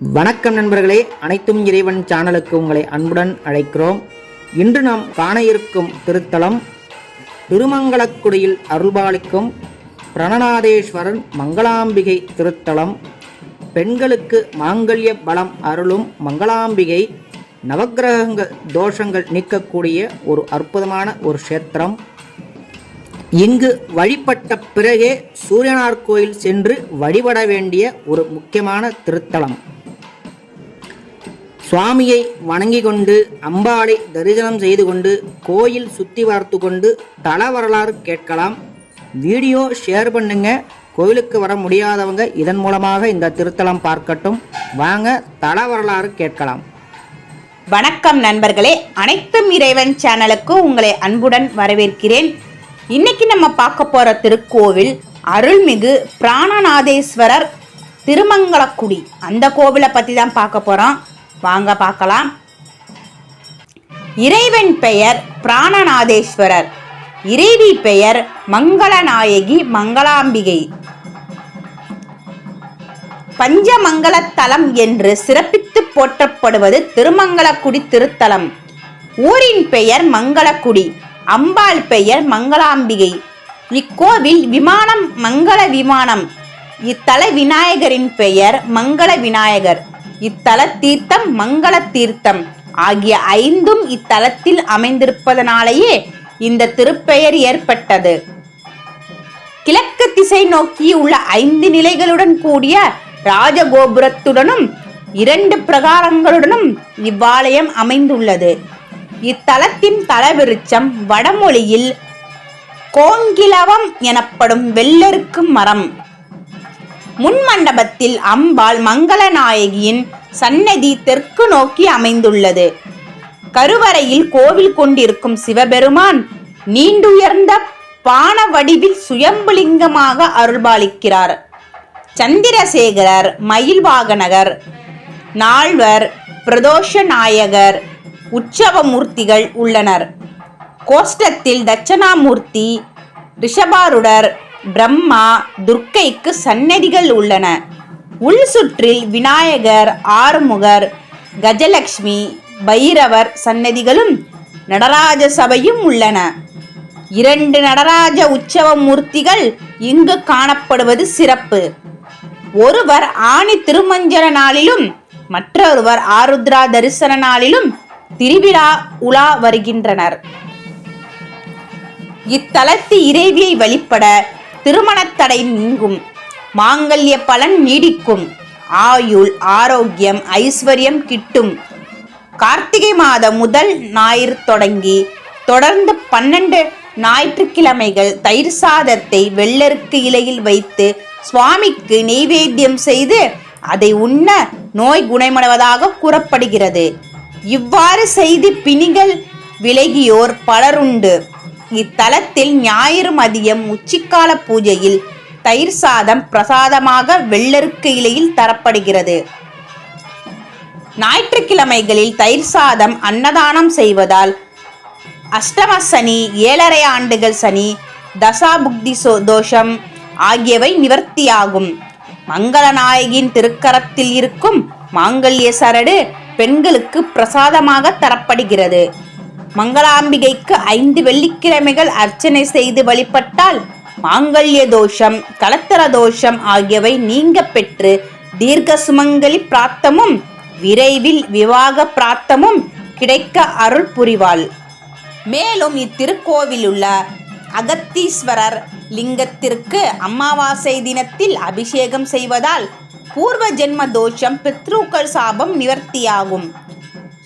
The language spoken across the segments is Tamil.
வணக்கம் நண்பர்களே அனைத்தும் இறைவன் சேனலுக்கு உங்களை அன்புடன் அழைக்கிறோம். இன்று நாம் காண இருக்கும் திருத்தலம் திருமங்கலக்குடியில் அருள்பாலிக்கும் பிரணநாதேஸ்வரன் மங்களாம்பிகை திருத்தலம். பெண்களுக்கு மாங்கல்ய பலம் அருளும் மங்களாம்பிகை நவகிரகங்கள் தோஷங்கள் நீக்கக்கூடிய ஒரு அற்புதமான ஒரு க்ஷேத்திரம். இங்கு வழிபட்ட பிறகே சூரியனார் கோயில் சென்று வழிபட வேண்டிய ஒரு முக்கியமான திருத்தலம். சுவாமியை வணங்கி கொண்டு அம்பாளை தரிசனம் செய்து கொண்டு கோயில் சுற்றி பார்த்து கொண்டு தல வரலாறு கேட்கலாம். வீடியோ ஷேர் பண்ணுங்க. கோயிலுக்கு வர முடியாதவங்க இதன் மூலமாக இந்த திருத்தலம் பார்க்கட்டும். வாங்க தல வரலாறு கேட்கலாம். வணக்கம் நண்பர்களே. அனைத்தும் இறைவன் சேனலுக்கு உங்களை அன்புடன் வரவேற்கிறேன். இன்னைக்கு நம்ம பார்க்க போற திருக்கோவில் அருள்மிகு பிராணநாதேஸ்வரர் திருமங்கலக்குடி. அந்த கோவிலை பற்றி தான் பார்க்க போகிறோம் வாங்க பார்க்கலாம். இறைவன் பெயர் பிராணநாதேஸ்வரர். இறைவி பெயர் மங்களநாயகி மங்களாம்பிகை. பஞ்சமங்கலத்தலம் என்று சிறப்பித்து போற்றப்படுவது திருமங்கலக்குடி திருத்தலம். ஊரின் பெயர் மங்களக்குடி அம்பாள் பெயர் மங்களாம்பிகை. இக்கோவில் விமானம் மங்கள விமானம். இத்தல விநாயகரின் பெயர் மங்கள விநாயகர். இத்தல தீர்த்தம் மங்கள தீர்த்தம் ஆகிய ஐந்தும் இத்தலத்தில் அமைந்திருப்பதனாலேயே இந்த திருப்பெயர் ஏற்பட்டது. கிழக்கு திசை நோக்கி உள்ள ஐந்து நிலைகளுடன் கூடிய ராஜகோபுரத்துடனும் இரண்டு பிரகாரங்களுடனும் இவ்வாலயம் அமைந்துள்ளது. இத்தலத்தின் தலவிருச்சம் வடமொழியில் கோங்கிலவம் எனப்படும் வெள்ளருக்கு மரம். முன் மண்டபத்தில் அம்பாள் மங்களநாயகியின் சன்னதி தெற்கு நோக்கி அமைந்துள்ளது. கருவறையில் கோவில் கொண்டிருக்கும் சிவபெருமான் நீண்டுயர்ந்த பான வடிவில் சுயம்புலிங்கமாக அருள்பாலிக்கிறார். சந்திரசேகரர் மயில்வாகனகர் நால்வர் பிரதோஷ நாயகர் உற்சவமூர்த்திகள் உள்ளனர். கோஷ்டத்தில் தட்சணாமூர்த்தி ரிஷபாருடர் பிரம்மா துர்க்கைக்கு சன்னதிகள் உள்ளன. உள் சுற்றில் விநாயகர் ஆறுமுகர் கஜலக்ஷ்மி பைரவர் சன்னதிகளும் நடராஜ சபையும் உள்ளன. இரண்டு நடராஜ உற்சவ மூர்த்திகள் இங்கு காணப்படுவது சிறப்பு. ஒருவர் ஆணி திருமஞ்சன நாளிலும் மற்றொருவர் ஆருத்ரா தரிசன நாளிலும் திருவிழா உலா வருகின்றனர். இத்தலத்து இறைவியை வழிபட திருமணத்தடை நீங்கும். மாங்கல்ய பலன் நீடிக்கும். ஆயுள் ஆரோக்கியம் ஐஸ்வர்யம் கிட்டும். கார்த்திகை மாதம் முதல் ஞாயிறு தொடங்கி தொடர்ந்து பன்னெண்டு ஞாயிற்றுக்கிழமைகள் தயிர் சாதத்தை வெள்ளருக்கு இலையில் வைத்து சுவாமிக்கு நெய்வேத்தியம் செய்து அதை உண்ண நோய் குணமடைவதாக கூறப்படுகிறது. இவ்வாறு செய்து பிணிகள் விலகியோர் பலருண்டு. இத்தலத்தில் ஞாயிறு மதியம் உச்சிக்கால பூஜையில் தயிர் சாதம் பிரசாதமாக வெள்ளருக்கு இலையில் தரப்படுகிறது. ஞாயிற்றுக்கிழமைகளில் தயிர் சாதம் அன்னதானம் செய்வதால் அஷ்டம சனி ஏழரை ஆண்டுகள் சனி தசாபுக்தி சோ- தோஷம் ஆகியவை நிவர்த்தியாகும். மங்களநாயகியின் திருக்கரத்தில் இருக்கும் மாங்கல்ய சரடு பெண்களுக்கு பிரசாதமாக தரப்படுகிறது. மங்களாம்பிகைக்கு ஐந்து வெள்ளிக்கிழமைகள் அர்ச்சனை செய்து வழிபட்டால் மாங்கல்ய தோஷம் கலத்தர தோஷம் ஆகியவை நீங்க பெற்று தீர்க்க சுமங்கலி பிராத்தமும் விரைவில் விவாக பிராத்தமும் கிடைக்க அருள் புரிவாள். மேலும் இத்திருக்கோவிலுள்ள அகத்தீஸ்வரர் லிங்கத்திற்கு அமாவாசை தினத்தில் அபிஷேகம் செய்வதால் பூர்வ ஜென்ம தோஷம் பித்ருக்கள் சாபம் நிவர்த்தியாகும்.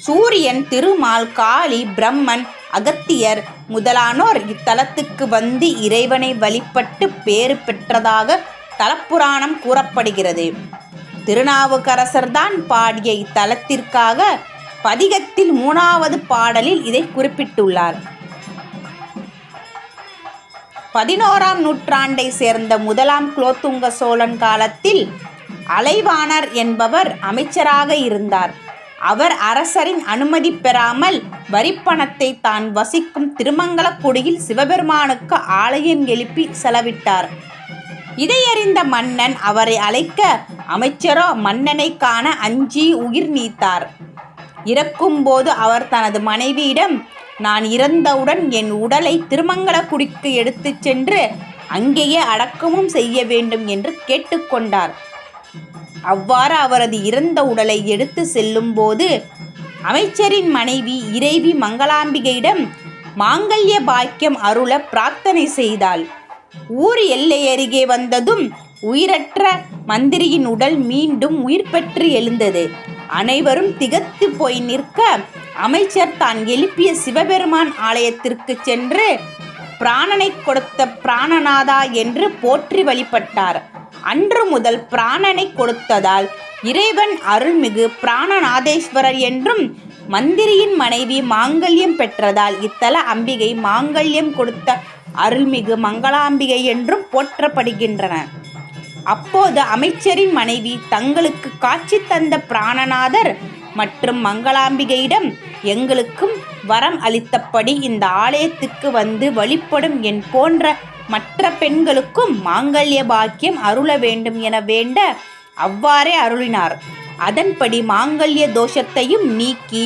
சூரியன் திருமால் காளி பிரம்மன் அகத்தியர் முதலானோர் இத்தலத்துக்கு வந்து இறைவனை வழிபட்டு பேறு பெற்றதாக தலப்புராணம் கூறப்படுகிறது. திருநாவுக்கரசர்தான் பாடிய இத்தலத்திற்காக பதிகத்தில் மூணாவது பாடலில் இதை குறிப்பிட்டுள்ளார். பதினோராம் நூற்றாண்டை சேர்ந்த முதலாம் குலோத்துங்க சோழன் காலத்தில் அலைவாணர் என்பவர் அமைச்சராக இருந்தார். அவர் அரசரின் அனுமதி பெறாமல் வரிப்பணத்தை தான் வசிக்கும் திருமங்கலக்குடியில் சிவபெருமானுக்கு ஆலயம் எழுப்பி செலவிட்டார். இதையறிந்த மன்னன் அவரை அழைக்க அமைச்சரோ மன்னனை காண அஞ்சி உயிர் நீத்தார். இறக்கும்போது அவர் தனது மனைவியிடம் நான் இறந்தவுடன் என் உடலை திருமங்கலக்குடிக்கு எடுத்துச் சென்று அங்கேயே அடக்கமும் செய்ய வேண்டும் என்று கேட்டுக்கொண்டார் அவ்வாறு அவரது இறந்த உடலை எடுத்து செல்லும்போது அமைச்சரின் மனைவி இறைவி மங்களாம்பிகையிடம் மாங்கல்ய பாக்கியம் அருள பிரார்த்தனை செய்தாள். ஊர் எல்லை அருகே வந்ததும் உயிரற்ற மந்திரியின் உடல் மீண்டும் உயிர் பெற்று எழுந்தது. அனைவரும் திகத்து போய் நிற்க அமைச்சர் தான் எழுப்பிய சிவபெருமான் ஆலயத்திற்கு சென்று பிராணனை கொடுத்த பிராணநாதா என்று போற்றி வழிபட்டார். அன்று முதல் பிராணனை கொடுத்ததால் இறைவன் அருள்மிகு பிராணநாதேஸ்வரர் என்றும் மந்திரியின் மனைவி மாங்கல்யம் பெற்றதால் இத்தல அம்பிகை மாங்கல்யம் கொடுத்த அருள்மிகு மங்களாம்பிகை என்றும் போற்றப்படுகின்றன. அப்போது அமைச்சரின் மனைவி தங்களுக்கு காட்சி தந்த பிராணநாதர் மற்றும் மங்களாம்பிகையிடம் எங்களுக்கும் வரம் அளித்தபடி இந்த ஆலயத்துக்கு வந்து வழிபடும் என் போன்ற மற்ற பெண்களுக்கும் மாங்கல்ய பாக்கியம் அருள வேண்டும் என வேண்ட அவ்வாறே அருளினார். அதன்படி மாங்கல்ய தோஷத்தையும் நீக்கி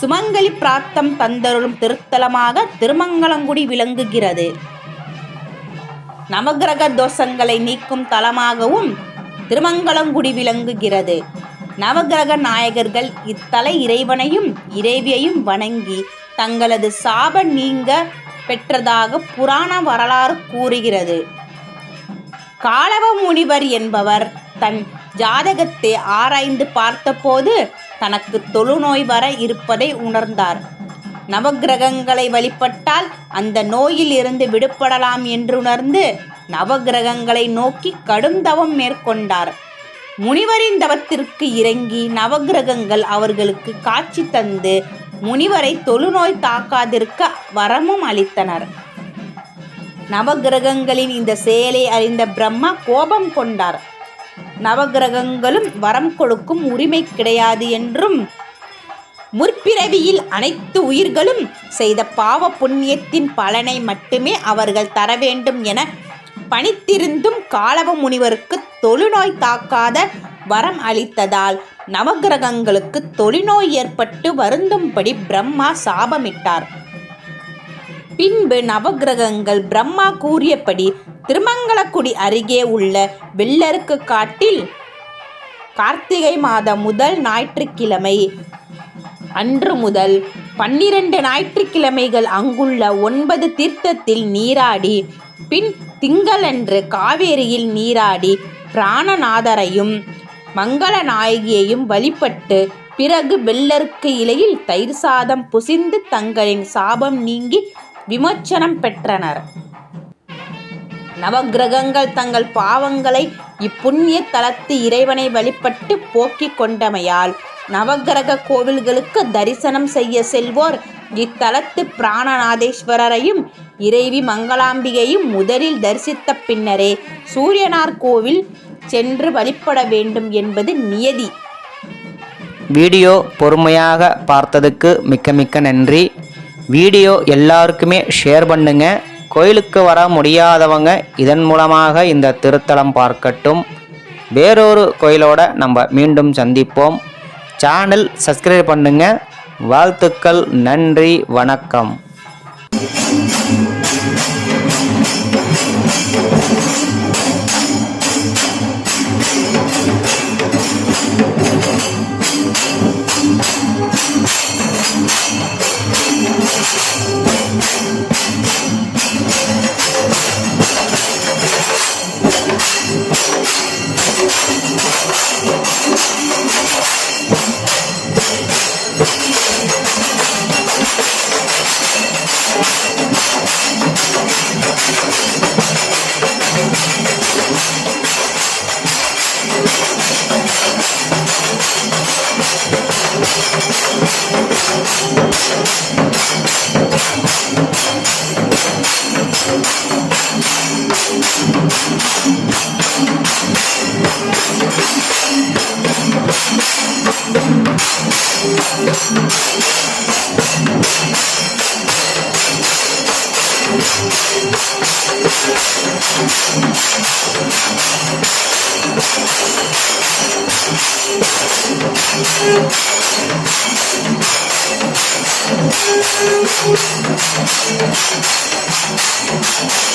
சுமங்கலி பிராத்தம் தந்தருளும் திருத்தலமாக திருமங்கலங்குடி விளங்குகிறது. நவகிரக தோஷங்களை நீக்கும் தலமாகவும் திருமங்கலங்குடி விளங்குகிறது. நவகிரக நாயகர்கள் இத்தலை இறைவனையும் இறைவியையும் வணங்கி தங்களது சாப நீங்க பெற்றதாக புராண வரலாறு கூறுகிறது. காலவ முனிவர் என்பவர் தன் ஜாதகத்தை ஆராய்ந்து பார்த்தபோது தனக்கு தொழுநோய் வர இருப்பதை உணர்ந்தார். நவக்கிரகங்களை வழிபட்டால் அந்த நோயில் இருந்து விடுபடலாம் என்றுணர்ந்து நவகிரகங்களை நவக்கிரகங்களை நோக்கி கடும் தவம் மேற்கொண்டார். முனிவரின் தவத்திற்கு இறங்கி நவக்கிரகங்கள் அவர்களுக்கு காட்சி தந்து முனிவரை தொழுநோய் தாக்காதிருக்க வரமும் அளித்தனர். நவக்கிரகங்களின் இந்த செயலை அறிந்த பிரம்மா கோபம் கொண்டார். நவக்கிரகங்களும் வரம் கொடுக்கும் உரிமை கிடையாது என்றும் முற்பிறவியில் அனைத்து உயிர்களும் செய்த பாவ புண்ணியத்தின் பலனை மட்டுமே அவர்கள் தர வேண்டும் என பணித்திருந்தும் காலவ முனிவருக்கு தொழுநோய் தாக்காத வரம் அளித்ததால் நவகிரகங்களுக்கு தொழிநோய் ஏற்பட்டு வருந்தும்படி பிரம்மா சாபமிட்டார். பின்பு நவகிரகங்கள் பிரம்மா கூறியபடி திருமங்கலக்குடி அருகே உள்ள வெள்ளருக்கு காட்டில் கார்த்திகை மாத முதல் ஞாயிற்றுக்கிழமை அன்று முதல் பன்னிரண்டு ஞாயிற்றுக்கிழமைகள் அங்குள்ள ஒன்பது தீர்த்தத்தில் நீராடி பின் திங்களன்று காவேரியில் நீராடி பிராணநாதரையும் மங்கள நாயகியையும் வழிபட்டு பிறகு வெள்ளருக்கு இலையில் தயிர் சாதம் புசிந்து தங்களின் சாபம் நீங்கி விமோச்சனம் பெற்றனர். நவக்கிரகங்கள் தங்கள் பாவங்களை இப்புண்ணிய தலத்து இறைவனை வழிபட்டு போக்கிக் கொண்டமையால் நவக்கிரக கோவில்களுக்கு தரிசனம் செய்ய செல்வோர் இத்தலத்து பிராணநாதேஸ்வரரையும் இறைவி மங்களாம்பிகையும் முதலில் தரிசித்த பின்னரே சூரியனார் கோவில் சென்று வழிபட வேண்டும் என்பது நியதி. வீடியோ பொறுமையாக பார்த்ததுக்கு மிக்க மிக்க நன்றி. வீடியோ எல்லாருக்குமே ஷேர் பண்ணுங்க. கோயிலுக்கு வர முடியாதவங்க இதன் மூலமாக இந்த திருத்தலம் பார்க்கட்டும். வேறொரு கோயிலோட நம்ம மீண்டும் சந்திப்போம். சேனல் சப்ஸ்கிரைப் பண்ணுங்க. வாழ்த்துக்கள் நன்றி வணக்கம். Thank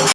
♪